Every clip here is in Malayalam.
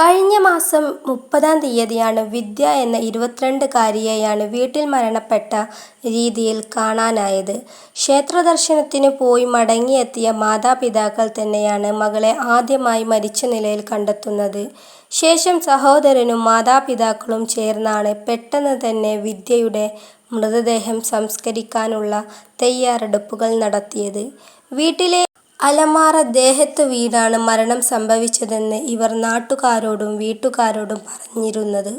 കഴിഞ്ഞ മാസം മുപ്പതാം തീയതിയാണ് വിദ്യ എന്ന ഇരുപത്തിരണ്ടുകാരിയെയാണ് വീട്ടിൽ മരണപ്പെട്ട രീതിയിൽ കാണാനായത്. ക്ഷേത്ര ദർശനത്തിന് പോയി മടങ്ങിയെത്തിയ മാതാപിതാക്കൾ തന്നെയാണ് മകളെ ആദ്യമായി മരിച്ച നിലയിൽ കണ്ടെത്തുന്നത്. ശേഷം സഹോദരനും മാതാപിതാക്കളും ചേർന്നാണ് പെട്ടെന്ന് തന്നെ വിദ്യയുടെ മൃതദേഹം സംസ്കരിക്കാനുള്ള തയ്യാറെടുപ്പുകൾ നടത്തിയത്. വീട്ടിലെ അലമാര ദേഹത്ത് വീണാണ് മരണം സംഭവിച്ചതെന്ന് ഇവർ നാട്ടുകാരോടും വീട്ടുകാരോടും പറഞ്ഞിരുന്നത്.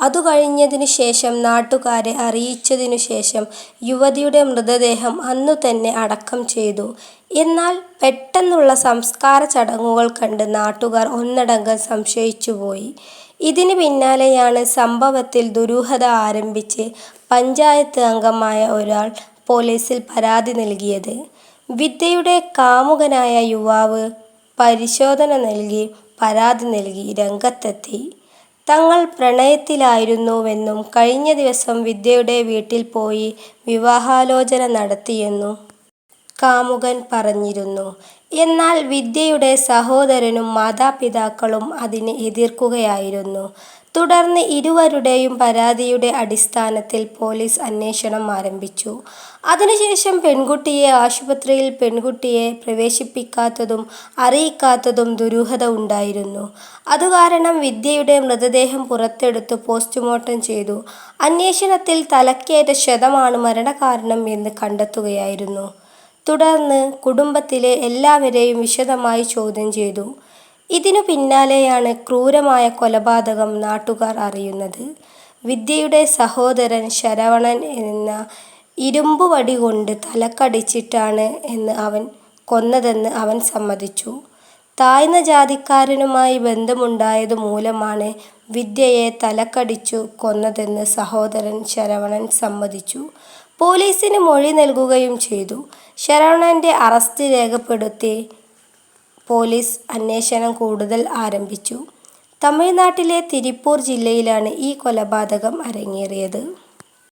അതു കഴിഞ്ഞതിനു ശേഷം നാട്ടുകാരെ അറിയിച്ചതിനു ശേഷം യുവതിയുടെ മൃതദേഹം അന്നു തന്നെ അടക്കം ചെയ്തു. എന്നാൽ പെട്ടെന്നുള്ള സംസ്കാര ചടങ്ങുകൾ കണ്ട് നാട്ടുകാർ ഒന്നടങ്കം സംശയിച്ചുപോയി. ഇതിന് പിന്നാലെയാണ് സംഭവത്തിൽ ദുരൂഹത ആരംഭിച്ച് പഞ്ചായത്ത് അംഗമായ ഒരാൾ പോലീസിൽ പരാതി നൽകിയത്. വിദ്യയുടെ കാമുകനായ യുവാവ് പരിശോധന നൽകി പരാതി നൽകി രംഗത്തെത്തി. തങ്ങൾ പ്രണയത്തിലായിരുന്നുവെന്നും കഴിഞ്ഞ ദിവസം വിദ്യയുടെ വീട്ടിൽ പോയി വിവാഹാലോചന നടത്തിയെന്നും കാമുകൻ പറഞ്ഞിരുന്നു. എന്നാൽ വിദ്യയുടെ സഹോദരനും മാതാപിതാക്കളും അതിനെ എതിർക്കുകയായിരുന്നു. തുടർന്ന് ഇരുവരുടെയും പരാതിയുടെ അടിസ്ഥാനത്തിൽ പോലീസ് അന്വേഷണം ആരംഭിച്ചു. അതിനുശേഷം പെൺകുട്ടിയെ ആശുപത്രിയിൽ പെൺകുട്ടിയെ പ്രവേശിപ്പിക്കാത്തതും അറിയിക്കാത്തതും ദുരൂഹത ഉണ്ടായിരുന്നു. അതുകാരണം വിദ്യയുടെ മൃതദേഹം പുറത്തെടുത്ത് പോസ്റ്റ്മോർട്ടം ചെയ്തു. അന്വേഷണത്തിൽ തലക്കേറ്റ ക്ഷതമാണ് മരണകാരണം എന്ന് കണ്ടെത്തുകയായിരുന്നു. തുടർന്ന് കുടുംബത്തിലെ എല്ലാവരെയും വിശദമായി ചോദ്യം ചെയ്തു. ഇതിനു പിന്നാലെയാണ് ക്രൂരമായ കൊലപാതകം നാട്ടുകാർ അറിയുന്നത്. വിദ്യയുടെ സഹോദരൻ ശരവണൻ എന്ന ഇരുമ്പുവടി കൊണ്ട് തലക്കടിച്ചിട്ടാണ് എന്ന് അവൻ കൊന്നതെന്ന് അവൻ സമ്മതിച്ചു. താഴ്ന്ന ജാതിക്കാരനുമായി ബന്ധമുണ്ടായത് മൂലമാണ് വിദ്യയെ തലക്കടിച്ചു കൊന്നതെന്ന് സഹോദരൻ ശരവണൻ സമ്മതിച്ചു. പോലീസിന് മൊഴി നൽകുകയും ചെയ്തു. ശരവണന്റെ അറസ്റ്റ് രേഖപ്പെടുത്തി പോലീസ് അന്വേഷണം കൂടുതൽ ആരംഭിച്ചു. തമിഴ്നാട്ടിലെ തിരുപ്പൂർ ജില്ലയിലാണ് ഈ കൊലപാതകം അരങ്ങേറിയത്.